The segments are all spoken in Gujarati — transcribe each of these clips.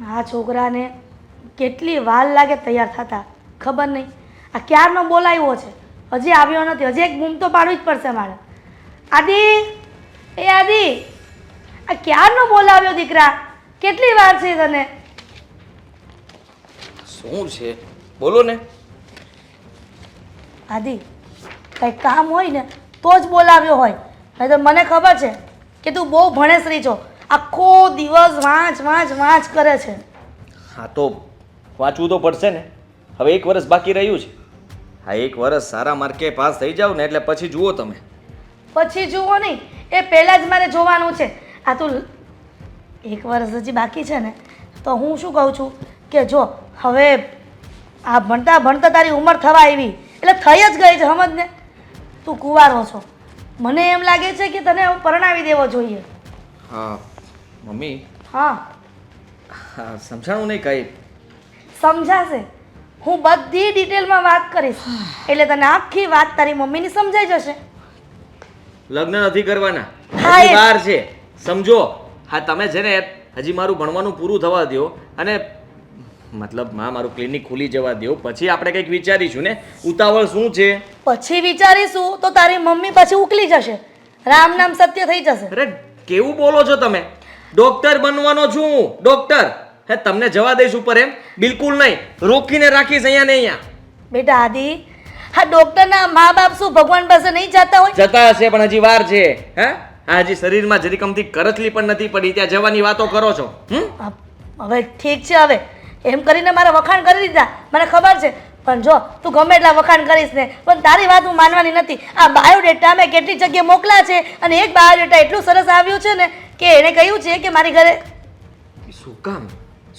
આ છોકરાને કેટલી વાર લાગે તૈયાર થતા? ખબર નહીં. આ ક્યારનો બોલાવ્યો છે? હજી આવ્યો નથી. હજી એક બૂમ તો પાડવી જ પડશે મારે. આદિ! એ આદિ! આ ક્યારનો બોલાવ્યો દીકરા? કેટલી વાર છે તને? શું છે? બોલો ને. આદિ કંઈ કામ હોય ને તો જ બોલાવ્યો હોય. નહીં તો મને ખબર છે કે તું બહુ ભણેસરી છો. આખો દિવસ વાંચ વાંચ વાંચ કરે છે. હા તો વાંચવું તો પડશે ને. હવે એક વર્ષ બાકી રહ્યું છે. હા એક વર્ષ સારા માર્કે પાસ થઈ જાવ ને એટલે પછી જુઓ તમે. પછી જુઓ નહીં. એ પહેલાં જ મારે જોવાનું છે. આ તો એક વર્ષ હજી બાકી છે ને. તો હું શું કહું છું? કે જો હવે આ ભણતા ભણતા તારી ઉંમર થવા આવી. એટલે થઈ જ ગઈ છે સમજ ને? તું કુંવારો છો. મને એમ લાગે છે કે તને પરણાવી દેવો જોઈએ. હા. મમ્મી? હા. સમજાણું નહીં કઈ? સમજાશે. હું બધી ડિટેલમાં વાત કરીશ. એટલે તને આખી વાત તારી મમ્મીની સમજાઈ જશે. લગ્ન નથી કરવાના. હજી વાર છે. સમજો હા તમે છે ને હજી મારું ભણવાનું પૂરું થવા દો અને મતલબમાં મારું ક્લિનિક ખુલી જવા દો પછી આપણે કંઈક વિચારીશું ને. ઉતાવળ શું છે? પછી વિચારીશું તો તારી મમ્મી પછી ઉકલી જશે. રામ નામ સત્ય થઈ જશે. અરે કેવું બોલો છો તમે? ડોક્ટર બનવાનો છું. ડોક્ટર. હે તમને જવા દઈશ ઉપર એમ. બિલકુલ નહીં. રોકીને રાખીશ અહીંયા ને અહીંયા. બેટા આદિ હા ડોક્ટરના મા બાપ શું ભગવાન પાસે નહીં જતા હોય? જતા હશે પણ હજી વાર છે. હે? હા હજી શરીરમાં જરી કમથી કરચલી પણ નથી પડી ત્યાં જવાની વાતો કરો છો. હવે ઠીક છે હવે. એમ કરીને મારા વખાણ કરી દીધા. મને ખબર છે. પણ જો તું ગમે એટલા વખાણ કરીશ ને પણ તારી વાત હું માનવાની નથી. આ બાયોડેટા મેં કેટલી જગ્યાએ મોકલા છે અને એક બાયોડેટા એટલું સરસ આવ્યું છે ને કે એને કહ્યું છે કે મારી ઘરે શું કામ?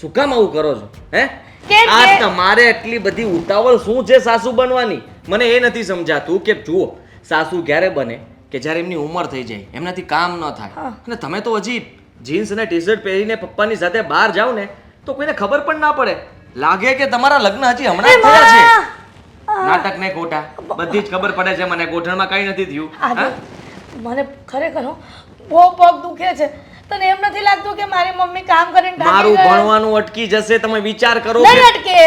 શું કામ આવું કરો છો? હે? કેમ આ કે- તમારે એટલી બધી ઉતાવળ શું છે સાસુ બનવાની? મને એ નથી સમજાતું કે જુઓ સાસુ ક્યારે બને કે જ્યારે એમની ઉંમર થઈ જાય એમનાથી કામ ન થાય. હા. અને તમે તો હજી જીન્સ અને ટી શર્ટ પહેરીને પપ્પાની સાથે બહાર જાઓ ને તો કોઈને ખબર પણ ના પડે. લાગે કે તમારા લગ્ન હજી હમણાં જ થયા છે. નાટક ને ખોટા. બધી જ ખબર પડે છે મને ગોઠણમાં કઈ નથી થયું આદિ, હા? મને ખરેખર હો, બહુ પગ દુખે છે. તને એમ નથી લાગતું કે મારી મમ્મી કામ કરીને મારું ભણવાનું અટકી જશે તમે વિચાર કરો કે અટકે.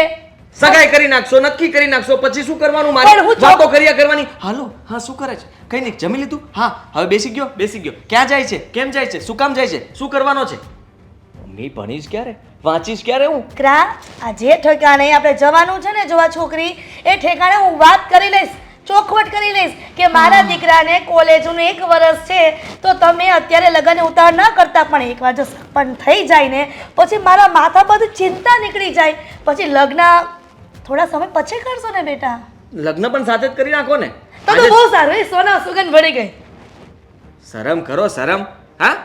સગાઈ કરી નાખશો નક્કી કરી નાખશો પછી શું કરવાનું? પણ મારે હું વાતો કર્યા કરવાની. હાલો હા શું કરે છે? કઈ નહીં જમી લીધું? હા હવે બેસી ગયો બેસી ગયો. ક્યાં જાય છે? કેમ જાય છે? શું કામ જાય છે? શું કરવાનો છે? મમ્મી ભણીશ ક્યારે? વાંચીશ ક્યારે હું? ક્રા આ જે ઠેકાણે આપણે જવાનું છે ને જોવા છોકરી એ ઠેકાણે હું વાત કરી લઈશ. ચોખવટ કરી લઈશ કે મારા દીકરાને કોલેજનું એક વર્ષ છે તો તમે અત્યારે લગ્ન ઉતાર ન કરતા પણ એકવાર જો સગપણ થઈ જાય ને પછી મારા માથા પર ચિંતા નીકળી જાય. પછી લગ્ન થોડા સમય પછી કરશો ને બેટા? લગ્ન પણ સાથે જ કરી નાખો ને. તો તો બહુ સારું એ સોના સુગંધ ભળી ગઈ. શરમ કરો શરમ. હા?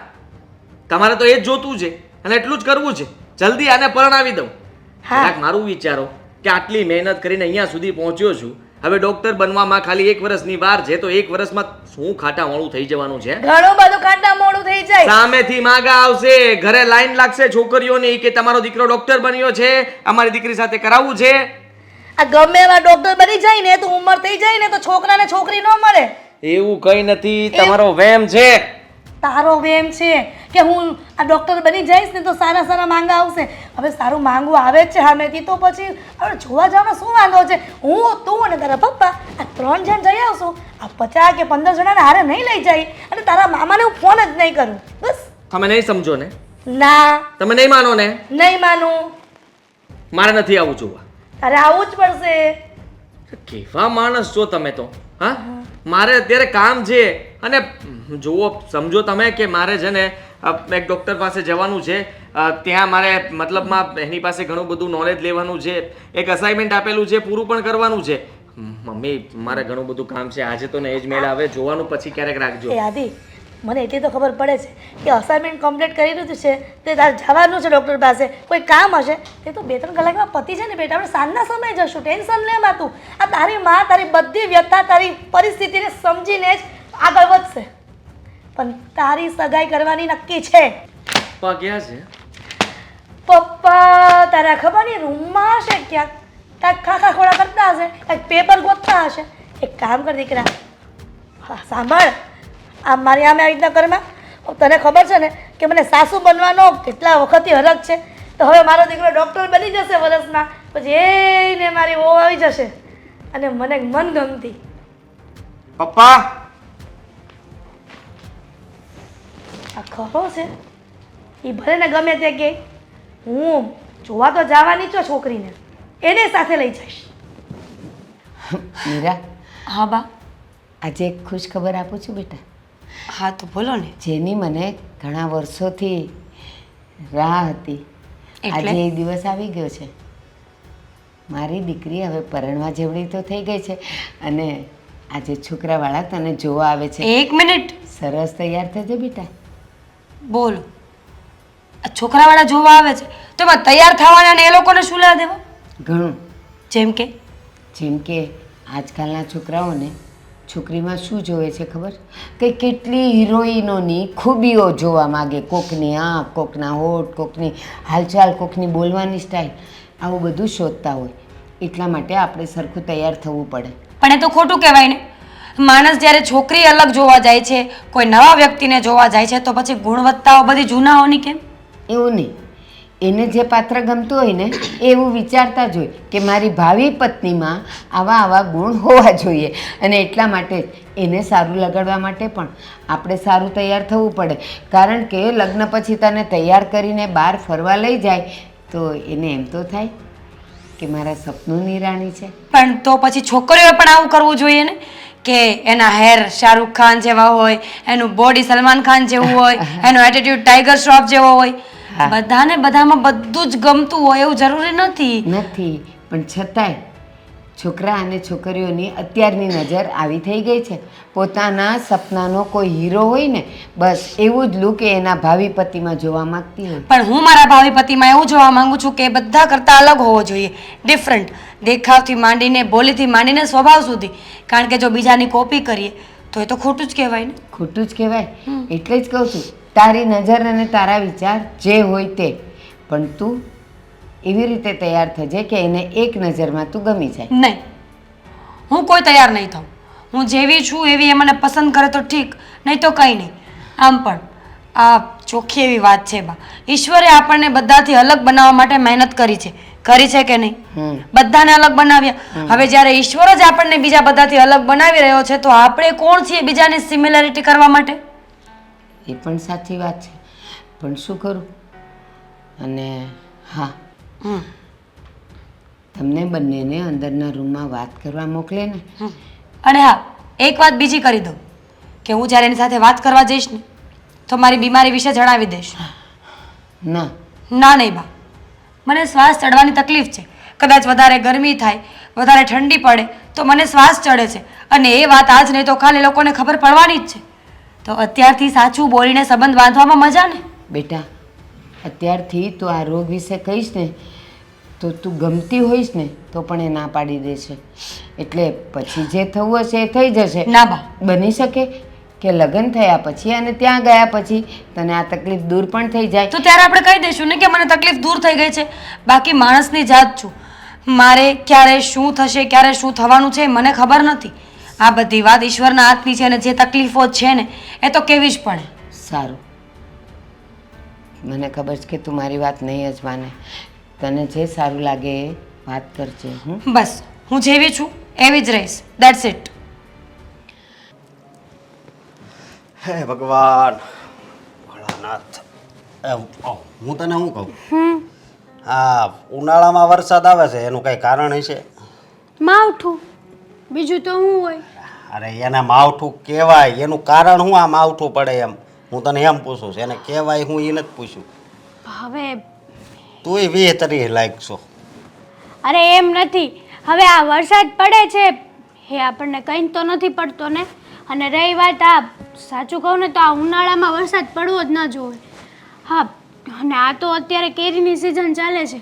તમારે તો એ જ જોતું છે અને એટલું જ કરવું છે. જલ્દી આને પરણાવી દઉં. હા. મારું વિચારો કે આટલી મહેનત કરીને અહીંયા સુધી પહોંચ્યો છું હવે ડોક્ટર બનવામાં ખાલી એક વર્ષની વાર છે તો એક વર્ષમાં શું ખાટા મોડું થઈ જવાનું છે? ઘણું બધું ખાટા મોડું થઈ જાય. સામેથી માગા આવશે. ઘરે લાઈન લાગશે છોકરીઓની કે તમારો દીકરો ડોક્ટર બન્યો છે અમારી દીકરી સાથે કરાવવું છે. આ ગમે એવા ડોક્ટર બની જાય ને તો ઉંમર થઈ જાય ને તો છોકરાને છોકરી ન મળે. એવું કઈ નથી તમારો વેમ છે. તારો વેમ છે કે હું આ ડોક્ટર બની જઈશ ને તો સારા સારા માંગા આવશે. હવે સારું માંગવું આવે જ છે સામેથી તો પછી હવે જોવા જવાનો શું વાંધો છે? હું તું અને તારા પપ્પા આ ત્રણ જણ જઈ આવશું. આ પચાસ કે પંદર જણાને હારે નહીં લઈ જાય. અને તારા મામાને હું ફોન જ નહીં કરું. બસ. તમે નહીં સમજો ને? ના. તમે નહીં માનો ને? નહીં માનું. મારે નથી આવું જોવા. તારે આવવું જ પડશે. કેવા માણસ છો તમે તો હા? મારે અત્યારે કામ છે. અને જુઓ સમજો તમે કે મારે છે ને એક ડૉક્ટર પાસે જવાનું છે. ત્યાં મારે મતલબમાં એની પાસે ઘણું બધું નોલેજ લેવાનું છે એક અસાઇનમેન્ટ આપેલું છે પૂરું પણ કરવાનું છે. મમ્મી મારે ઘણું બધું કામ છે આજે તો ને એ જ મેળ આવે જોવાનું પછી ક્યારેક રાખજો. આદિ મને એટલી તો ખબર પડે છે કે અસાઇનમેન્ટ કમ્પ્લીટ કરી દીધું છે તે તારે જવાનું છે ડૉક્ટર પાસે કોઈ કામ હશે તે તો બે ત્રણ કલાકમાં પતી છે ને બેટા આપણે સાંજના સમયે જશું ટેન્શન લે માં તું આ તારી માં તારી બધી વ્યથા તારી પરિસ્થિતિને સમજીને જ આગળ વધશે. પણ તારી સગાઈ કરવાની નક્કી છે. પગ્યા છે. પપ્પા તારા ખબર નહીં રૂમમાં હશે ક્યાંક? કાંઈક ખાખા ખોડા કરતા હશે કાંઈક પેપર ગોતતા હશે. એક કામ કર દીકરા. હા સાંભળ. આ મારી આમે આવી રીતના કરમાં તને ખબર છે ને કે મને સાસુ બનવાનો કેટલા વખતથી હરક છે. તો હવે મારો દીકરો ડૉક્ટર બની જશે વરસમાં. પછી એને મારી ઓ આવી જશે. અને મને મન ગમતી. પપ્પા! આ ખરો છે. એ ભલે ને ગમે તે કે હું જોવા તો જવાની છો છોકરીને. એને સાથે લઈ જઈશ. મીરા? હા બા. આજે એક ખુશ ખબર આપું છું બેટા. હા તો બોલો ને. જેની મને ઘણા વર્ષોથી રાહ હતી. આજે એ દિવસ આવી ગયો છે. મારી દીકરી હવે પરણવા જેવડી તો થઈ ગઈ છે અને આજે છોકરાવાળા તને જોવા આવે છે. એક મિનિટ. સરસ તૈયાર થજે બેટા. બોલો. આ છોકરાવાળા જોવા આવે છે તો એમાં તૈયાર થવાના ને એ લોકોને શું લેવા દેવા? ઘણું. જેમ કે? જેમ કે આજકાલના છોકરાઓને છોકરીમાં શું જોવે છે ખબર? કે કેટલી હિરોઈનોની ખૂબીઓ જોવા માગે કોકની આંખ કોકના હોઠ કોકની હાલચાલ કોકની બોલવાની સ્ટાઇલ આવું બધું શોધતા હોય. એટલા માટે આપણે સરખું તૈયાર થવું પડે. પણ એ તો ખોટું કહેવાય ને. માણસ જ્યારે છોકરી અલગ જોવા જાય છે કોઈ નવા વ્યક્તિને જોવા જાય છે તો પછી ગુણવત્તાઓ બધી જૂનાઓની કેમ? એવું નહીં. એને જે પાત્ર ગમતું હોય ને, એવું વિચારતા જ કે મારી ભાવિ પત્નીમાં આવા આવા ગુણ હોવા જોઈએ. અને એટલા માટે એને સારું લગાડવા માટે પણ આપણે સારું તૈયાર થવું પડે. કારણ કે લગ્ન પછી તને તૈયાર કરીને બહાર ફરવા લઈ જાય, તો એને એમ તો થાય કે મારા સપનું રાણી છે. પણ તો પછી છોકરીઓએ પણ આવું કરવું જોઈએ ને? કે એના હેર શાહરૂખ ખાન જેવા હોય એનું બોડી સલમાન ખાન જેવું હોય એનો એટીટ્યુડ ટાઈગર શ્રોફ જેવો હોય. બધાને બધામાં બધું જ ગમતું હોય એવું જરૂરી નથી. નથી. પણ છતાંય છોકરા અને છોકરીઓની અત્યારની નજર આવી થઈ ગઈ છે. પોતાના સપનાનો કોઈ હીરો હોય ને બસ એવું જ લુક એના ભાવિ પતિમાં જોવા માંગતી હોય. પણ હું મારા ભાવિ પતિમાં એવું જોવા માંગુ છું કે બધા કરતાં અલગ હોવો જોઈએ ડિફરન્ટ દેખાવથી માંડીને બોલીથી માંડીને સ્વભાવ સુધી. કારણ કે જો બીજાની કોપી કરીએ તો એ તો ખોટું જ કહેવાય ને. ખોટું જ કહેવાય. એટલે જ કહું છું તારી નજર અને તારા વિચાર જે હોય તે. પણ તું એવી રીતે તૈયાર થજે કે એને એક નજરમાં તું ગમી જાય. નહીં. હું કોઈ તૈયાર નહીં થઉં. હું જેવી છું એવી એ મને પસંદ કરે તો ઠીક નહીં તો કંઈ નહીં. આમ પણ આ ચોખ્ખી એવી વાત છે બા. ઈશ્વરે આપણને બધાથી અલગ બનાવવા માટે મહેનત કરી છે. કરી છે કે નહીં? બધાને અલગ બનાવ્યા. હવે જ્યારે ઈશ્વર જ આપણને બીજા બધાથી અલગ બનાવી રહ્યો છે તો આપણે કોણ છીએ બીજાની સિમિલારિટી કરવા માટે? એ પણ સાચી વાત છે. પણ શું કરું? અને હા હમ. તમને બંનેને અંદરના રૂમમાં વાત કરવા મોકલે ને? અને હા એક વાત બીજી કરી દઉં. કે હું જ્યારે એની સાથે વાત કરવા જઈશ ને તો મારી બીમારી વિશે જણાવી દઈશ. ના. ના નહીં બા. મને શ્વાસ ચડવાની તકલીફ છે. કદાચ વધારે ગરમી થાય વધારે ઠંડી પડે તો મને શ્વાસ ચડે છે. અને એ વાત આજ નહીં તો કાલે લોકોને ખબર પડવાની જ છે. તો અત્યારથી સાચું બોલીને સંબંધ બાંધવામાં મજા ને? બેટા અત્યારથી તું આ રોગ વિશે કહીશ ને તો તું ગમતી હોઈશ ને તો પણ એ ના પાડી દેશે. એટલે પછી જે થવું હશે એ થઈ જશે. ના બા. બની શકે કે લગ્ન થયા પછી અને ત્યાં ગયા પછી તને આ તકલીફ દૂર પણ થઈ જાય. તો ત્યારે આપણે કહી દઈશું ને કે મને તકલીફ દૂર થઈ ગઈ છે. બાકી માણસની જાત છું. મારે ક્યારે શું થશે ક્યારે શું થવાનું છે મને ખબર નથી. આ બધી વાત ઈશ્વરના હાથની છે અને જે તકલીફો છે ને એ તો કેવી જ પડે સારું. મને ખબર છે કે તું મારી વાત નહીં જ માને. તને જે સારું લાગે એ વાત કરજે હું બસ હું જેવી છું એવી જ રહીશ. દેટ્સ ઇટ હે ભગવાન ભોળાનાથ. એ, ઓ, હું તને શું કહું? હા ઉનાળામાં વરસાદ આવે છે એનું કંઈ કારણ હશે? માવઠું. બીજું તો શું હોય. અરે એને માવઠું કહેવાય એનું કારણ શું આ માવઠું પડે એમ? હું તને એમ પૂછું છું એને કહેવાય હું એ નથી પૂછ્યું. હવે તુંય વીહ તરી લાયક છો. અરે એમ નથી. હવે આ વરસાદ પડે છે એ આપણને કંઈ તો નથી પડતો ને. અને રહી વાત આ સાચું કહું ને તો આ ઉનાળામાં વરસાદ પડવો જ ન જોઈએ. હા અને આ તો અત્યારે કેરીની સિઝન ચાલે છે.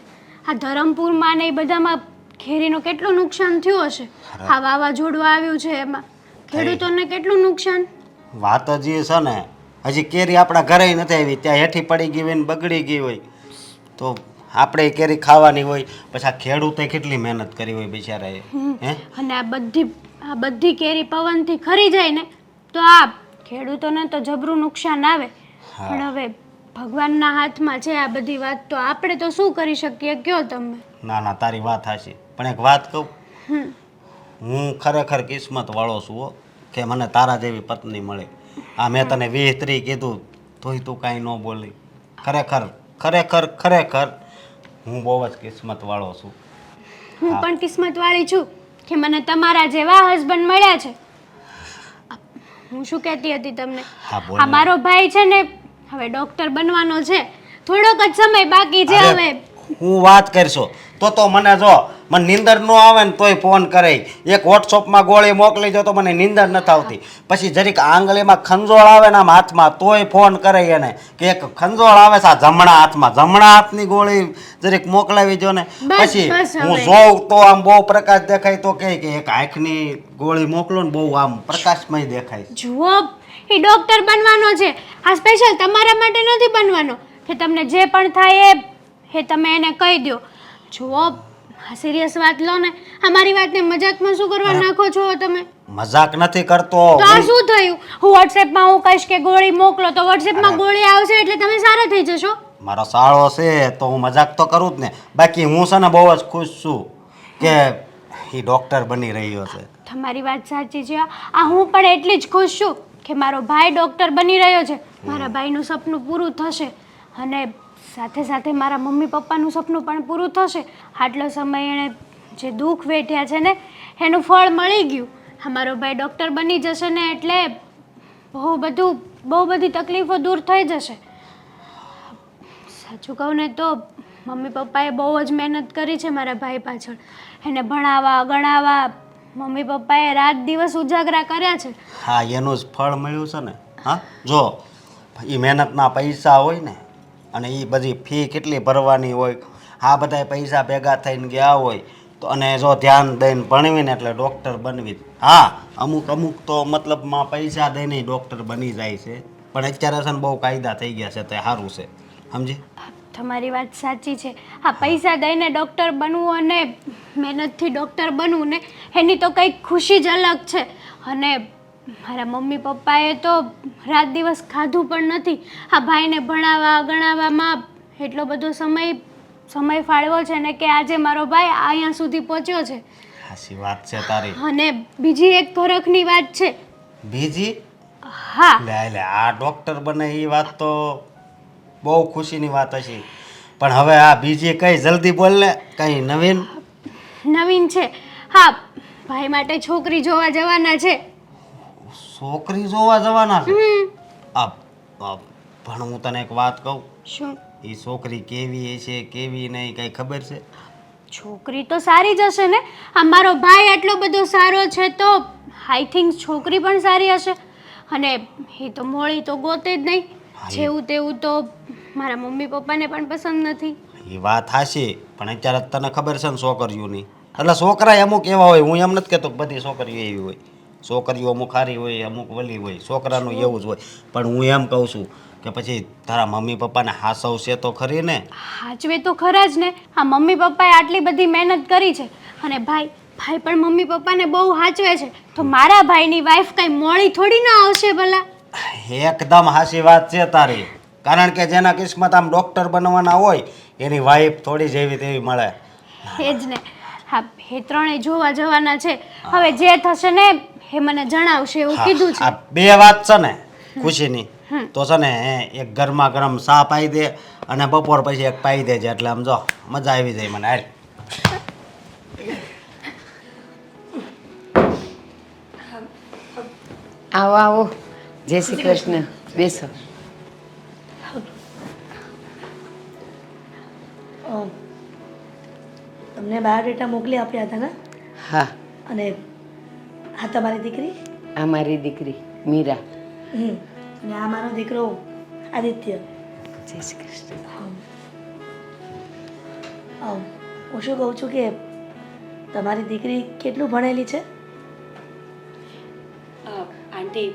આ ધરમપુરમાં ને એ બધામાં કેરીનું કેટલું નુકસાન થયું હશે? આ વાવાઝોડું આવ્યું છે એમાં. ખેડૂતોને કેટલું નુકસાન? વાત જ એ છે ને હજી કેરી આપણા ઘરે નથી આવી. ત્યાં હેઠી પડી ગઈ હોય ને બગડી ગઈ હોય તો આપણે કેરી ખાવાની હોય. પછી આ ખેડૂતે કેટલી મહેનત કરી હોય બિચારાએ હે? અને આ બધી આ બધી કેરી પવનથી ખરી જાય ને તો આ ખેડૂતોને તો જબરું નુકસાન આવે. પણ હવે ભગવાનના હાથમાં છે આ બધી વાત તો આપણે તો શું કરી શકીએ? કયો તમે? ના ના તારી વાત હાચી પણ એક વાત કહું હું ખરેખર કિસ્મત વાળો છું હો, કે મને તારા જેવી પત્ની મળે. આ મેં તને વીસ ત્રી કીધું તોય તું કાંઈ ન બોલી. ખરેખર ખરેખર ખરેખર હું બહુ જ કિસ્મત વાળો છું. હું પણ કિસ્મતવાળી છું કે મને તમારા જેવા હસબન્ડ મળ્યા છે. હું શું કહેતી હતી તમને? હા બોલ આ મારો ભાઈ છે ને હવે ડોક્ટર બનવાનો છે. થોડોક જ સમય બાકી છે અરે, હવે. હું વાત કરશો. તો તો મને જો મને નીંદર ન આવે ને તોય ફોન કરે. એક વોટ્સઅપમાં ગોળી મોકલી દો તો મને નીંદર નથી આવતી પછી જરીક આંગળીમાં ખંજોળ આવે ને આમ હાથમાં તોય ફોન કરે એને કે એક ખંજોળ આવે છે આ જમણા હાથમાં. જમણા હાથની ગોળી જરીક મોકલાવી દો ને. પછી હું. જોઉં તો આમ બહુ પ્રકાશ દેખાય તો કે એક આંખની ગોળી મોકલો ને બહુ આમ પ્રકાશમય દેખાય જુઓ એ ડોક્ટર બનવાનો છે. આ સ્પેશિયલ તમારા માટે નથી બનવાનો. કે તમને જે પણ થાય એ તમે એને કહી દો જુઓ સિરિયસ વાત લો ને. અમારી વાતને મજાકમાં શું કરવા નાખો છો તમે? મજાક નથી કરતો. તો આ શું થયું? હું વોટ્સએપમાં હું કહીશ કે ગોળી મોકલો તો વોટ્સએપમાં ગોળી આવશે એટલે તમે સારા થઈ જશો? મારો સાળો છે તો હું મજાક તો કરું જ ને. બાકી હું છે ને બહુ જ ખુશ છું કે એ ડોક્ટર બની રહ્યો છે. તમારી વાત સાચી છે. આ હું પણ એટલી જ ખુશ છું કે મારો ભાઈ ડૉક્ટર બની રહ્યો છે. મારા ભાઈનું સપનું પૂરું થશે. અને સાથે સાથે મારા મમ્મી પપ્પાનું સપનું પણ પૂરું થશે. આટલો સમય એણે જે દુઃખ વેઠ્યા છે ને, એનું ફળ મળી ગયું. અમારો મારો ભાઈ ડૉક્ટર બની જશે ને એટલે બહુ બધું, બહુ બધી તકલીફો દૂર થઈ જશે. સાચું કહું ને તો મમ્મી પપ્પાએ બહુ જ મહેનત કરી છે મારા ભાઈ પાછળ. એને ભણાવવા, ગણાવવા મમ્મી પપ્પાએ રાત દિવસ ઉજાગરા કર્યા છે. હા, એનું જ ફળ મળ્યું છે ને. હા, જો, એ મહેનતના પૈસા હોય ને અને એ બધી ફી કેટલી ભરવાની હોય, આ બધા પૈસા ભેગા થઈને ગયા હોય, તો અને જો ધ્યાન દઈને ભણવીને એટલે ડૉક્ટર બનવી. હા, અમુક અમુક તો મતલબમાં પૈસા દઈને ડૉક્ટર બની જાય છે, પણ અત્યારે છે ને બહુ કાયદા થઈ ગયા છે, તે સારું છે. સમજી? તમારી વાત સાચી છે. હા, પૈસા દઈને ડૉક્ટર બનવું અને મહેનતથી ડૉક્ટર બનવું ને, એની તો કંઈક ખુશી જ અલગ છે. અને મારા મમ્મી પપ્પાએ તો રાત દિવસ ખાધું પણ નથી. આ ભાઈને ભણાવવા ગણાવવામાં એટલો બધો સમય સમય ફાળવ્યો છે ને કે આજે મારો ભાઈ અહીંયા સુધી પહોંચ્યો છે. સાચી વાત છે તારી. અને બીજી એક ફરકની વાત છે. બીજી? હા. લે લે આ ડૉક્ટર બને એ વાત તો બહુ ખુશીની વાત હશે. પણ હવે આ બીજી કઈ જલ્દી બોલ ને કઈ નવીન? નવીન છે. હા ભાઈ માટે છોકરી જોવા જવાના છે. છોકરી જોવા જવાના છે. આ પણ હું તને એક વાત કહું. શું? એ છોકરી કેવી છે કેવી નહીં કઈ ખબર છે? છોકરી તો સારી જ હશે ને? આ મારો ભાઈ આટલો બધો સારો છે તો આઈ થિંક છોકરી પણ સારી હશે. અને એ તો મોળી તો ગોતે જ નહીં. જેવું તેવું તો મારા મમ્મી પપ્પાને પણ પસંદ નથી. એ વાત હાશે પણ અત્યારે તને ખબર છે ને છોકરીઓની? એટલે છોકરા અમુક એવા હોય હું એમ નથી કહેતો કે બધી છોકરીઓ એવી હોય. છોકરીઓ અમુક સારી હોય અમુક વલી હોય છોકરાનું એવું જ હોય. પણ હું એમ કહું છું કે પછી તારા મમ્મી પપ્પાને હાસવશે તો ખરી ને? હાચવે તો ખરા જ ને. હા મમ્મી પપ્પાએ આટલી બધી મહેનત કરી છે. અને ભાઈ ભાઈ પણ મમ્મી પપ્પાને બહુ હાચવે છે. તો મારા ભાઈની વાઈફ કઈ મોળી થોડી ના આવશે ભલા? એકદમ હાસી વાત છે તારી. કારણ કે જેના કિસ્મત આમ ડૉક્ટર બનવાના હોય એની વાઈફ થોડી જેવી તેવી મળે. એ જ ને. હા એ ત્રણેય જોવા જવાના છે. હવે જે થશે ને એ મને જણાવશે એવું કીધું છે. આ બે વાત છે ને ખુશીની તો છે ને હે, એક ગરમા ગરમ ચા પાઈ દે અને બપોર પછી એક પાઈ દેજે એટલે આમ જો મજા આવી જાય મને. હાલ. આવો આવો. જય શ્રી કૃષ્ણ. બેસો. તમને બાયોડેટા મોકલી આપ્યા હતા ને? હા. અને આ તમારી દીકરી? આ મારી દીકરી મીરા. હમ અને આ મારો દીકરો આદિત્ય. જય શ્રી કૃષ્ણ. અમ, હું શું કહું છું કે તમારી દીકરી કેટલું ભણેલી છે? આંટી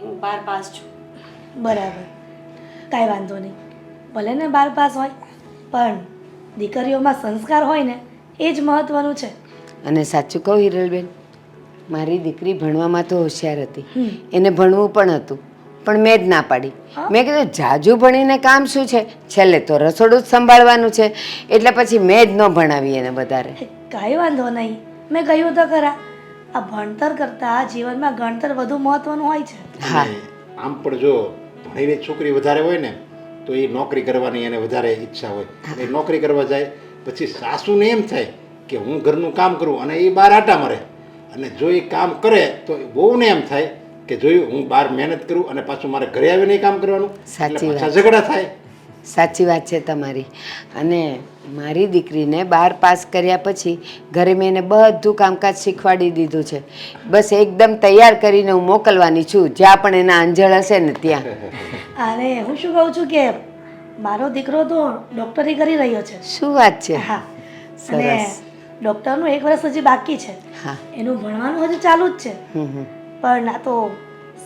હું બાર પાસ છું. બરાબર. કાંઈ વાંધો નહીં. ભલે ને બાર પાસ હોય પણ દીકરીઓમાં સંસ્કાર હોય ને એ જ મહત્વનું છે. અને સાચું કહું હિરલબેન મારી દીકરી ભણવામાં તો હોશિયાર હતી. એને ભણવું પણ હતું પણ મેં જ ના પાડી. મેં કીધું જાજુ ભણીને કામ શું છે? છેલ્લે તો રસોડું જ સંભાળવાનું છે. એટલે પછી મેં જ ન ભણાવી એને વધારે. કાંઈ વાંધો નહીં. મેં કહ્યું તો ખરા આ ભણતર કરતા જીવનમાં ગણતર વધુ મહત્વનું હોય છે. હા. આમ પણ જો ભણીને છોકરી વધારે હોય ને તો એ નોકરી કરવાની એને વધારે ઈચ્છા હોય. એ નોકરી કરવા જાય પછી સાસુને એમ થાય કે હું ઘરનું કામ કરું અને એ બહાર આટા મરે. અને જો એ કામ કરે તો વહુને એમ થાય કે જોયું હું બહાર મહેનત કરું અને પાછું મારે ઘરે આવીને કામ કરવાનું? સાચી વાત. ઝઘડા થાય. સાચી વાત છે તમારી. અને મારી દીકરીને બાર પાસ કર્યા પછી ઘરે મેં એને બધું કામકાજ શીખવાડી દીધું છે. બસ એકદમ તૈયાર કરીને હું મોકલવાની છું જ્યાં પણ એના અંજળ હશે ને ત્યાં. અરે હું શું કહું છું કે મારો દીકરો તો ડૉક્ટરી કરી રહ્યો છે. શું વાત છે? હા. સરસ. ડૉક્ટરનું એક વર્ષ હજી બાકી છે. હા. એનું ભણવાનું હજી ચાલુ જ છે. પણ ના તો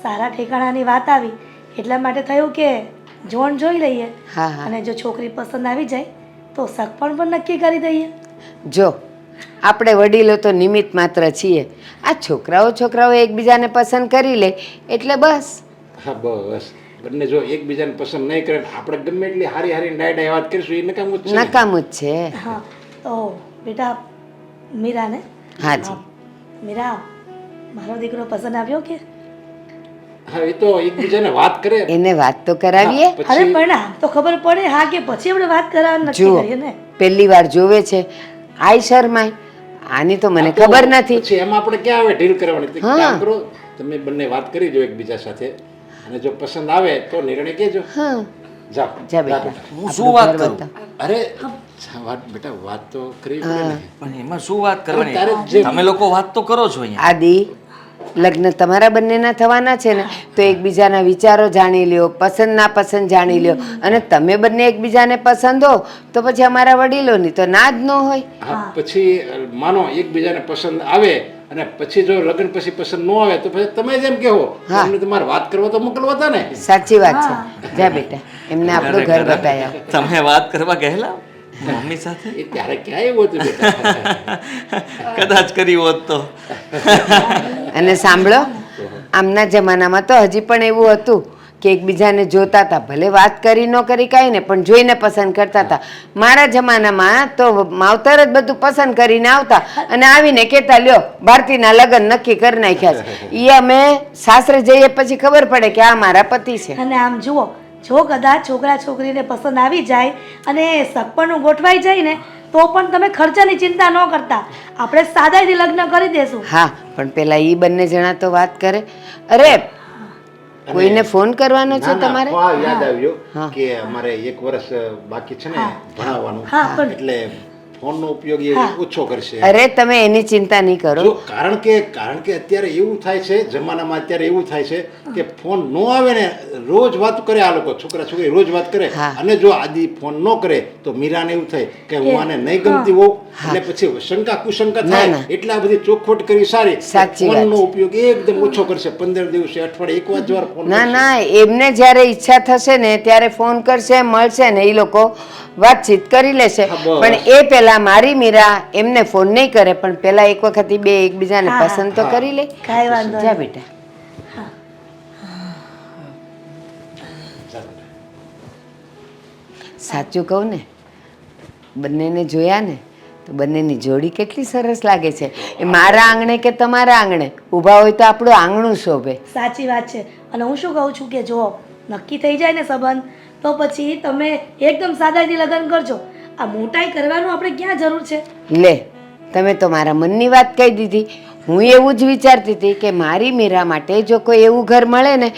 સારા ઠેકાણાની વાત આવી. એટલા માટે થયું કે જોણ જોઈ લઈએ. હા હા. અને જો છોકરી પસંદ આવી જાય તો સગપણ પણ નક્કી કરી દઈએ. જો આપણે વડીલો તો નિમિત્ત માત્ર છીએ. આ છોકરાઓ છોકરાઓ એકબીજાને પસંદ કરી લે એટલે બસ. હા બસ. બંને જો એકબીજાને પસંદ નહીં કરે આપણે ગમે એટલી હારી હારી ડાય ડાય વાત કરીશું એ નકામું જ છે. નકામું જ છે. હા તો બેટા મીરાને? ને હા, મીરા મારો દીકરો પસંદ આવ્યો કે? હા એ તો એકબીજાને વાત કરે. એને વાત તો કરાવીએ. અરે પણ આમ તો ખબર પડે. હા કે પછી આપણે વાત કરવાનું નક્કી કરીએ ને? પહેલી વાર જોવે છે. આઈ શર્માય. આની તો મને ખબર નથી. પછી એમાં આપણે ક્યાં આવે ડીલ કરવાની. કામ કરો તમે બંને વાત કરી જો એકબીજા સાથે. અને જો પસંદ આવે તો નિર્ણય કેજો. હા. જા. બેટા. હું શું વાત કરું? અરે વાત બેટા વાત તો કરી પણ એમાં શું વાત કરવાની? તમે લોકો વાત તો કરો છો અહીંયા. આદિ લગ્ન તમારા બંનેના થવાના છે ને તો એકબીજાના વિચારો જાણી લ્યો પસંદ ના પસંદ જાણી લ્યો. અને તમે બંને એકબીજાને પસંદ હો તો પછી અમારા વડીલોની તો ના જ ન હોય. પછી માનો એકબીજાને પસંદ આવે અને પછી જો લગ્ન પછી પસંદ ન આવે તો પછી તમે જેમ કહો. હા. એમને તમારે વાત કરવા તો મોકલવા હતા ને. સાચી વાત છે. જા બેટા એમને આપણું ઘર બતાવ્યા તમે વાત કરવા ગયેલા? મમ્મી સાથે? એ ત્યારે ક્યાં એવું હતું કદાચ કરી હોત તો. અને સાંભળો આમના જમાનામાં તો હજી પણ એવું હતું કે એકબીજાને જોતા હતા ભલે વાત કરી ન કરી કાંઈ ને પણ જોઈને પસંદ કરતા હતા મારા જમાનામાં તો માવતર જ બધું પસંદ કરીને આવતા અને આવીને કહેતા લ્યો ભારતીના લગ્ન નક્કી કરી નાખ્યા છે. એ અમે સાસરે જઈએ પછી ખબર પડે કે આ મારા પતિ છે. અને આમ જુઓ જો કદાચ છોકરા છોકરીને પસંદ આવી જાય અને સગપણું ગોઠવાઈ જાય ને તો પણ તમે ખર્ચાની ચિંતા ન કરતા. આપણે સાદાઈથી લગ્ન કરી દેશું. હા પણ પેલા એ બંને જણા તો વાત કરે. અરે કોઈને ફોન કરવાનો છે તમારે? હા, યાદ. આવ્યું કે અમારે એક વર્ષ બાકી છે ને ભણાવવાનું. એટલે ફોનનો ઉપયોગ એ ઓછો કરશે. અરે તમે એની ચિંતા નહીં કરો. કારણ કે કારણ કે અત્યારે એવું થાય છે જમાનામાં અત્યારે એવું થાય છે કે ફોન નો આવે ને રોજ વાત કરે આ લોકો છોકરા છોકરી રોજ વાત કરે. અને જો આદિ ફોન ન કરે તો મીરાને એવું થાય કે હું આને નહીં ગમતી હોઉં એટલે પછી શંકા કુશંકા થાય. એટલા આ બધી ચોખવટ કરી સારી. ફોનનો ઉપયોગ એકદમ ઓછો કરશે. પંદર દિવસે અઠવાડિયે એક વાર વાર ફોન ના ના એમને જ્યારે ઈચ્છા થશે ને ત્યારે ફોન કરશે મળશે ને એ લોકો વાતચીત કરી લેશે. પણ એ પેલા મારી મીરા એમને ફોન નહીં કરે પણ પેલા એક વખત બે એકબીજાને પસંદ તો કરી લે. કાંઈ વાંધો જા બેટા. સાચું કહું ને બંનેને જોયા ને તો બંનેની જોડી કેટલી સરસ લાગે છે. એ મારા આંગણે કે તમારા આંગણે? ઊભા હોય તો આપણું આંગણું શોભે. સાચી વાત છે. અને હું શું કહું છું કે જો નક્કી થઈ જાય ને સંબંધ તો પછી તમે એકદમ સાદાઈથી લગ્ન કરજો. આ મોટાઈ કરવાનું આપણે ક્યાં જરૂર છે? લે તમે તો મારા મનની વાત કહી દીધી. હું એવું જ વિચારતી હતી કે મારી મીરા માટે જો કોઈ એવું ઘર મળે ને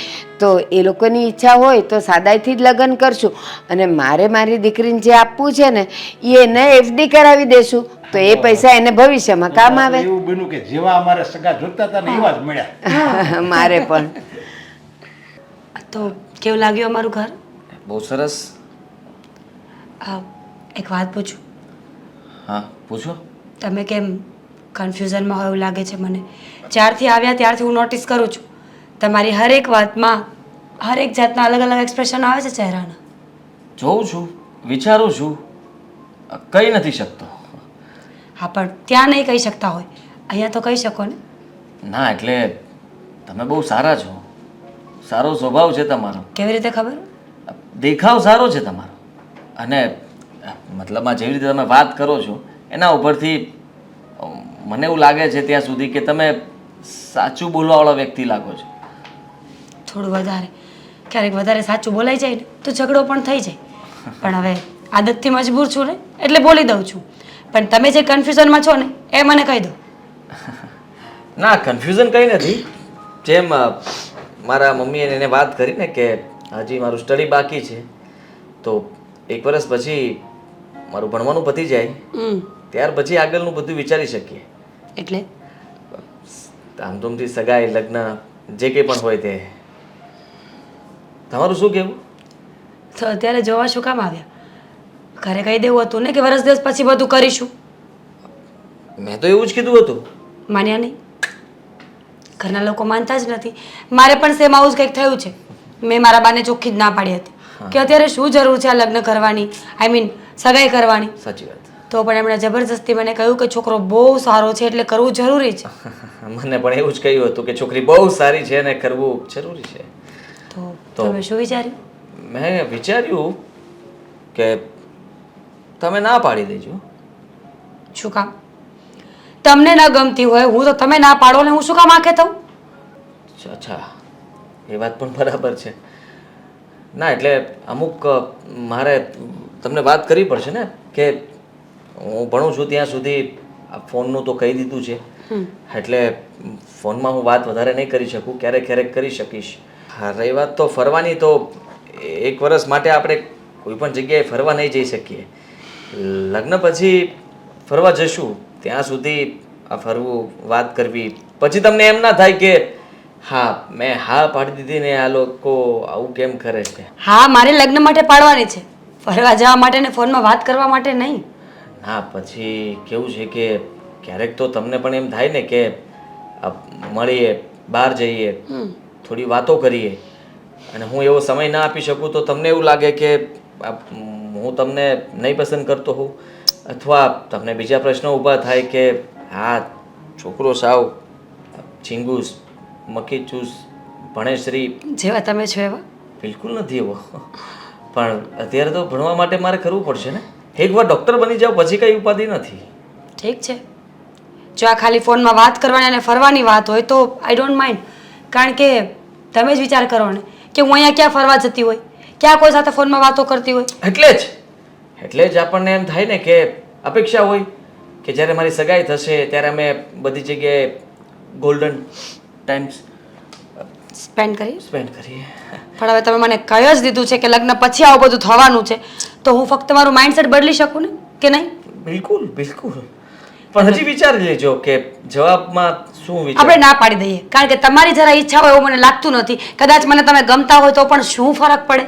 તો એ લોકોની ઈચ્છા હોય તો સાદાઈથી જ લગ્ન કરશું. અને મારે મારી દીકરીને જે આપવું છે ને એ એને એફડી કરાવી દેશું. તો એ પૈસા એને ભવિષ્યમાં કામ આવે. એવું બન્યું કે જેવા અમારે સગા જોતા હતા ને એવા જ મળ્યા. મારે પણ. તો કેવું લાગ્યું અમારું ઘર? બહુ સરસ. એક વાત પૂછું? હા પૂછો. તમે કેમ કન્ફ્યુઝનમાં હોય એવું લાગે છે મને? જ્યારથી આવ્યા ત્યારથી હું નોટિસ કરું છું. તમારી હરેક વાતમાં હરેક જાતના અલગ અલગ એક્સપ્રેશન આવે છે ચહેરાના. જોઉં છું વિચારું છું. કહી નથી શકતો. હા પણ ત્યાં નહીં કહી શકતા હોય. અહીંયા તો કહી શકો ને? ના એટલે તમે બહુ સારા છો. સારો સ્વભાવ છે તમારો. કેવી રીતે ખબર? દેખાવ સારો છે તમારો. અને મતલબમાં જેવી રીતે તમે વાત કરો છો એના ઉપરથી મને એવું લાગે છે ત્યાં સુધી કે તમે સાચું બોલવાવાળો વ્યક્તિ લાગો છો. થોડું વધારે. ક્યારેક વધારે સાચું બોલાઈ જાય ને તો ઝઘડો પણ થઈ જાય. પણ હવે આદતથી મજબૂર છું ને એટલે બોલી દઉં છું. પણ તમે જે કન્ફ્યુઝનમાં છો ને એ મને કહી દો. ના કન્ફ્યુઝન કંઈ નથી. જેમ મારા મમ્મીએ એને વાત કરી ને કે હજી મારું સ્ટડી બાકી છે. તો એક વર્ષ પછી મારું ભણવાનું પતી જાય. ત્યાર પછી આગળનું બધું વિચારી શકીએ. એટલે? ધામધૂમથી સગાઈ લગ્ન જે કંઈ પણ હોય તે. તમારું શું કહેવું? તો અત્યારે જોવા શું કામ આવ્યા? ઘરે કહી દેવું હતું ને કે વરસ દિવસ પછી બધું કરીશું. મેં તો એવું જ કીધું હતું. માન્યા નહીં. ઘરના લોકો માનતા જ નથી. મારે પણ સેમ આવું જ કંઈક થયું છે. મેં મારા બાને ચોખ્ખી જ ના પાડી હતી. કે અત્યારે શું જરૂર છે આ લગ્ન કરવાની? આઈ મીન સગાઈ કરવાની. સાચી વાત. તો પણ એમણે જબરજસ્તી મને કહ્યું કે છોકરો બહુ સારો છે એટલે કરવું જરૂરી છે. મને પણ એવું જ કહ્યું હતું કે છોકરી બહુ સારી છે અને કરવું જરૂરી છે. તો તમે શું વિચાર્યું? મેં વિચાર્યું કે તમે ના પાડી દેજો. શું કામ? તમને ન ગમતી હોય હું તો તમે ના પાડો ને હું શું કામ આંખે થઉં? અચ્છા. એ વાત પણ બરાબર છે. ના એટલે અમુક મારે તમને વાત કરવી પડશે ને કે હું ભણું છું ત્યાં સુધી આ ફોનનું તો કહી દીધું છે. એટલે ફોનમાં હું વાત વધારે નહીં કરી શકું ક્યારેક ક્યારેક કરી શકીશ. હા રહી વાત તો ફરવાની તો એક વર્ષ માટે આપણે કોઈ પણ જગ્યાએ ફરવા નહીં જઈ શકીએ. લગ્ન પછી ફરવા જશું ત્યાં સુધી આ ફરવું વાત કરવી. પછી તમને એમ ના થાય કે હા મેં હા પાડી દીધી ને આ લોકો આવું કેમ કરે છે? હા મારે લગ્ન માટે પાડવાની છે. ફરવા જવા માટે ને ફોનમાં વાત કરવા માટે નહીં. ના પછી કેવું છે કે ક્યારેક તો તમને પણ એમ થાય ને કે મળીએ બહાર જઈએ થોડી વાતો કરીએ. અને હું એવો સમય ના આપી શકું તો તમને એવું લાગે કે હું તમને નહીં પસંદ કરતો હોઉં? અથવા તમને બીજા પ્રશ્નો ઊભા થાય કે હા છોકરો સાવ ચીંગુસ મક્કી ચૂસ ભણેશ્રી જેવા તમે છો એવા? બિલકુલ નથી એવો. પણ અત્યારે તો ભણવા માટે મારે કરવું પડશે ને. એકવાર ડૉક્ટર બની જાવ પછી કઈ ઉપાધિ નથી. ઠીક છે. જો આ ખાલી ફોનમાં વાત કરવાની અને ફરવાની વાત હોય તો આઈ ડોન્ટ માઇન્ડ કારણ કે તમે જ વિચાર કરો ને કે હું અહીંયા ક્યાં ફરવા જતી હોય? ક્યાં કોઈ સાથે ફોનમાં વાતો કરતી હોય? એટલે જ. એટલે જ આપણને એમ થાય ને કે અપેક્ષા હોય કે જ્યારે મારી સગાઈ થશે ત્યારે અમે બધી જગ્યાએ ગોલ્ડન ટાઈમ્સ સ્પેન્ડ કરી સ્પેન્ડ કરીએ. પણ હવે તમે મને કહી જ દીધું છે કે લગ્ન પછી આવું બધું થવાનું છે. તો હું ફક્ત મારું માઇન્ડસેટ બદલી શકું ને? કે નહીં? બિલકુલ બિલકુલ. પણ હજી વિચારી લેજો કે જવાબમાં શું વિચાર? આપણે ના પાડી દઈએ. કારણ કે તમારી જરા ઈચ્છા હોય એવું મને લાગતું નથી. કદાચ મને તમે ગમતા હોય તો પણ શું ફરક પડે?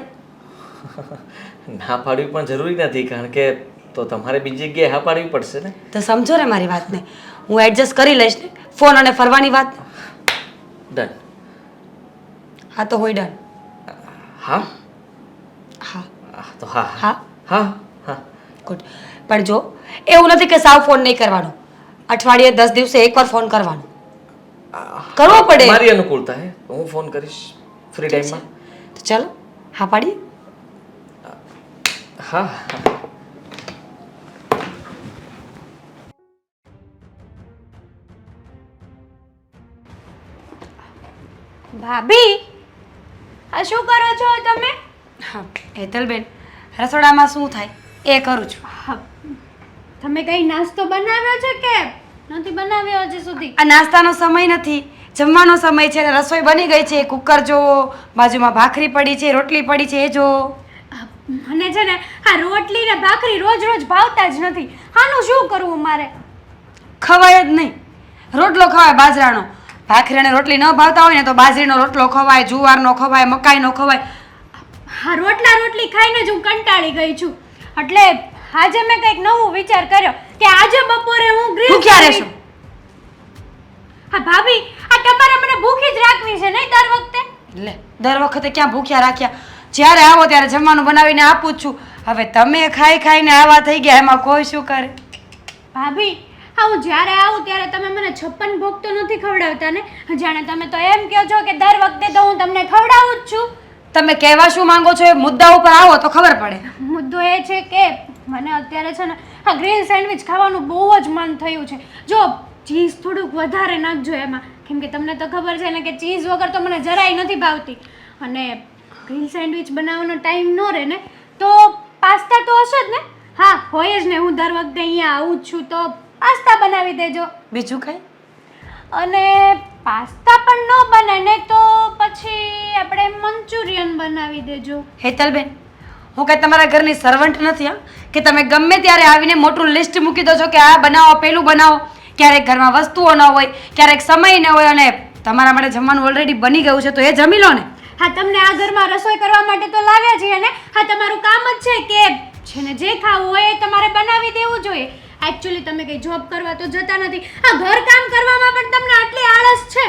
ના પાડવી પણ જરૂરી નથી કારણ કે તો તમારે બીજી જગ્યાએ હા પાડવી પડશે ને? તો સમજો ને મારી વાતને. હું એડજસ્ટ કરી લઈશ ને. ફોન અને ફરવાની વાત. ડન હા તો હોય ડન હા? હા. હા, તો હા. હા? હા હા. ગુડ પણ જો એવું નથી કે સાવ ફોન નહીં કરવાનો. અઠવાડિયે દસ દિવસે એકવાર ફોન કરવાનો. કરવો પડે. મારી અનુકૂળતા હે. હું ફોન કરીશ ફ્રી ટાઈમમાં તો ચાલો હા પાડી હા. ભાભી આ શું કરો છો તમે? હા હેતલબેન રસોડામાં શું થાય એ કરું છું. હા, તમે કઈ નાસ્તો બનાવ્યો છે કે? નથી બનાવ્યો હજી સુધી. આ નાસ્તાનો સમય નથી. જમવાનો સમય છે રસોઈ બની ગઈ છે કુકર જો બાજુમાં ભાખરી પડી છે રોટલી પડી છે એ જો મને છે ને આ રોટલી ને ભાખરી રોજ રોજ ભાવતા જ નથી. આનું શું કરવું મારે? ખવાય જ નહીં. રોટલો ખવાય બાજરાનો. ભાખરી અને રોટલી ન ભાવતા હોય ને તો બાજરીનો રોટલો ખવાય જુવારનો ખવાય મકાઈનો ખવાય. હા રોટલા રોટલી ખાઈને જ હું કંટાળી ગઈ છું. એટલે આજે મેં કંઈક નવું વિચાર કર્યો કે આજે બપોરે હું ગ્રીલ ભૂખ્યા રહેશો? હા ભાભી આ તમારે મને ભૂખી જ રાખવી છે નહીં દર વખતે? લે દર વખતે ક્યાં ભૂખ્યા રાખ્યા? જ્યારે આવો ત્યારે જમવાનું બનાવીને આપું છું. હવે તમે ખાઈ ખાઈને આવા થઈ ગયા એમાં કોઈ શું કરે? ભાભી હા હું જ્યારે આવું ત્યારે તમે મને છપ્પન ભોગ તો નથી ખવડાવતા ને? જાણે તમે તો એમ કહો છો કે દર વખતે તો હું તમને ખવડાવું જ છું. તમે કહેવા શું માંગો છો એ મુદ્દા ઉપર આવો તો ખબર પડે. મુદ્દો એ છે કે મને અત્યારે છે ને આ ગ્રીન સેન્ડવિચ ખાવાનું બહુ જ મન થયું છે. જો ચીઝ થોડુંક વધારે નાખજો એમાં. કેમ કે તમને તો ખબર છે ને કે ચીઝ વગર તો મને જરાય નથી ભાવતી. અને ગ્રીન સેન્ડવિચ બનાવવાનો ટાઈમ ન રહે ને તો પાસ્તા તો હશે જ ને? હા હોય જ ને. હું દર વખતે અહીંયા આવું જ છું તો પાસ્તા બનાવી દેજો. બીજું કઈ? અને પાસ્તા પણ ન બને ને તો પછી આપણે મંચુરિયન બનાવી દેજો. હેતલબેન હું કઈ તમારા ઘરની સર્વન્ટ નથી હા? કે તમે ગમે ત્યારે આવીને મોટું લિસ્ટ મૂકી દો છો કે આ બનાવો પેલું બનાવો. ક્યારેક ઘરમાં વસ્તુઓ ન હોય ક્યારેક સમય ન હોય અને તમારા માટે જમવાનું ઓલરેડી બની ગયું છે તો એ જમી લો ને. હા તમને આ ઘરમાં રસોઈ કરવા માટે તો લાવ્યા છીએ ને? હા તમારું કામ જ છે કે છે ને જે ખાવું હોય એ તમારે બનાવી દેવું જોઈએ. એકચ્યુઅલી તમે કંઈ જોબ કરવા તો જતા નથી. આ ઘર કામ કરવામાં પણ તમને આટલી આળસ છે?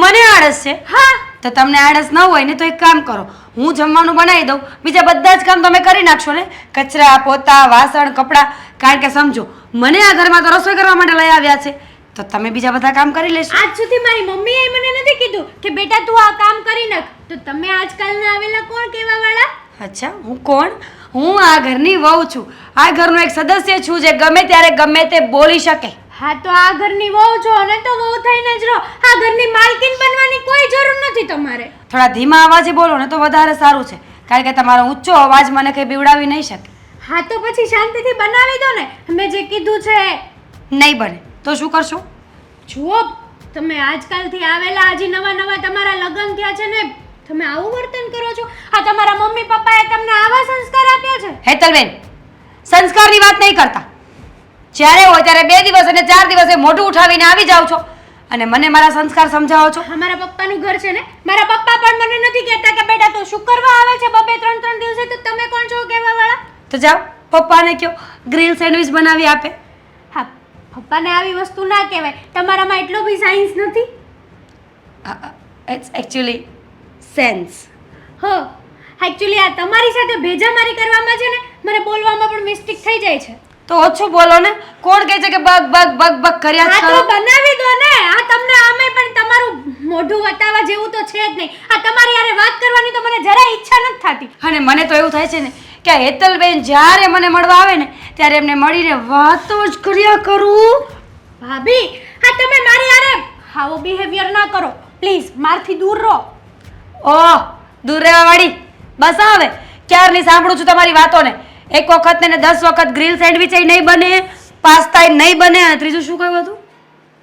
મને આળસ છે? હા. તો તમને આળસ ન હોય ને તો એક કામ કરો. હું જમવાનું બનાવી દઉં. બીજા બધા જ કામ તમે કરી નાખશો ને? કચરા પોતા વાસણ કપડાં. કારણ કે સમજો મને આ ઘરમાં તો રસોઈ કરવા માટે લઈ આવ્યા છે. તો તમે બીજા બધા કામ કરી લેશો. આજ સુધી મારી મમ્મીએ મને નથી કીધું કે બેટા તું આ કામ કરી નાખ. તો તમે આજકાલના આવેલા કોણ કહેવા વાળા અચ્છા હું કોણ? હું આ ઘરની વહુ છું. આ ઘરનો એક સદસ્ય છું જે ગમે ત્યારે ગમે તે બોલી શકે. હા તો આ ઘરની વહુ છો અને તો વહુ થઈને જ રહો. આ ઘરની માલકીન બનવાની કોઈ જરૂર નથી તમારે. થોડા ધીમા અવાજે બોલો ને તો વધારે સારું છે. કારણ કે તમારો ઊંચો અવાજ મને કંઈ બીવડાવી નહીં શકે. હા તો પછી શાંતિથી બનાવી દો ને. મેં જે કીધું છે નહીં બને. તો શું કરશો? જુઓ તમે આજકાલથી આવેલા હજી નવા નવા તમારા લગ્ન થયા છે ને તમે આવું વર્તન કરો છો? આ તમારા મમ્મી પપ્પાએ તમને આવા સંસ્કાર આપ્યા છે? હેતલબેન સંસ્કારની વાત નહીં કરતા. જ્યારે હોય ત્યારે બે દિવસ અને ચાર દિવસે મોઢું ઉઠાવીને આવી જાઓ છો અને મને મારા સંસ્કાર સમજાવો છો. મારા પપ્પાનું ઘર છે ને? મારા પપ્પા પણ મને નથી કહેતા કે બેટા તો શું કરવા આવે છે બબે ત્રણ ત્રણ દિવસે? તો તમે કોણ છો કહેવા વાળા તો જાઓ પપ્પાને કહો ગ્રીલ સેન્ડવિચ બનાવી આપે. હા પપ્પાને આવી વસ્તુ ના કહેવાય. તમારામાં એટલો બી સાયન્સ નથી? ઇટ્સ એકચ્યુઅલી સેન્સ હ. એકચ્યુઅલી આ તમારી સાથે ભેજામારી કરવામાં છે ને મને બોલવામાં પણ મિસ્ટેક થઈ જાય છે. તો ઓછું બોલો ને. કોણ કહે છે કે બગ બગ બગ બગ કર્યા હા તો બનાવી દો ને. આ તમને આમે પણ તમારું મોઢું વટાવવા જેવું તો છે જ નહીં. આ તમારી યારે વાત કરવાની તો મને જરા ઈચ્છા નથી થતી. અને મને તો એવું થાય છે ને કે હેતલબેન જ્યારે મને મળવા આવે ને ત્યારે એમને મળીને વાતો જ કર્યા કરું. ભાભી હા તમે મારી યારે આવો બિહેવિયર ના કરો. પ્લીઝ મારથી દૂર રહો. ઓહ દૂર રહેવા વાળી બસ હવે. ક્યારની સાંભળું છું તમારી વાતોને? એક વખત ને દસ વખત ગ્રીલ સેન્ડવિચ નહીં બને પાસ્તા નહીં બને અને ત્રીજું શું કહ્યું હતું?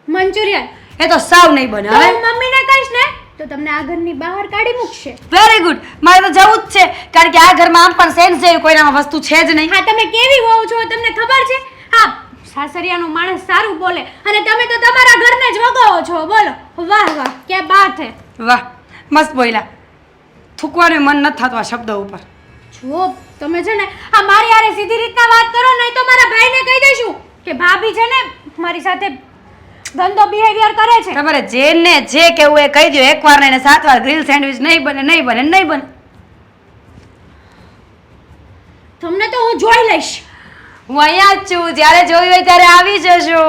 મંચુરિયન. એ તો સાવ નહીં બને હવે. મમ્મીને કહીશ ને તો તમને આ ઘરની બહાર કાઢી મૂકશે. વેરી ગુડ મારે તો જવું જ છે કારણ કે આ ઘરમાં આમ પણ સેન્સ જેવી કોઈનામાં વસ્તુ છે જ નહીં. હા તમે કેવી હોવ છો તમને ખબર છે? હા સાસરિયાનું માણસ સારું બોલે અને તમે તો તમારા ઘરને જ વગાવો છો બોલો. વાહ વાહ કે બાત હે. વાહ. મસ્ત બોલ્યા. થૂકવાનું મન નથી થતું આ શબ્દ ઉપર. જુઓ તમે છે ને આ મારી આરે સીધી રીતના વાત કરો નહીં તો મારા ભાઈને કહી દઈશું કે ભાભી છે ને મારી સાથે ગંદો બિહેવિયર કરે છે. તમારે જેને જે કેવું એ કહી દો એકવાર ને એને સાત વાર ગ્રીલ સેન્ડવિચ નહીં બને નહીં બને નહીં બને. તમને તો હું જોઈ લઈશ. હું અહીંયા જ છું. જ્યારે જોઈ હોય ત્યારે આવી જજો.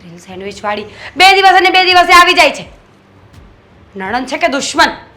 ગ્રીલ સેન્ડવિચ વાળી બે દિવસ અને બે દિવસે આવી જાય છે. નણંદ છે કે દુશ્મન?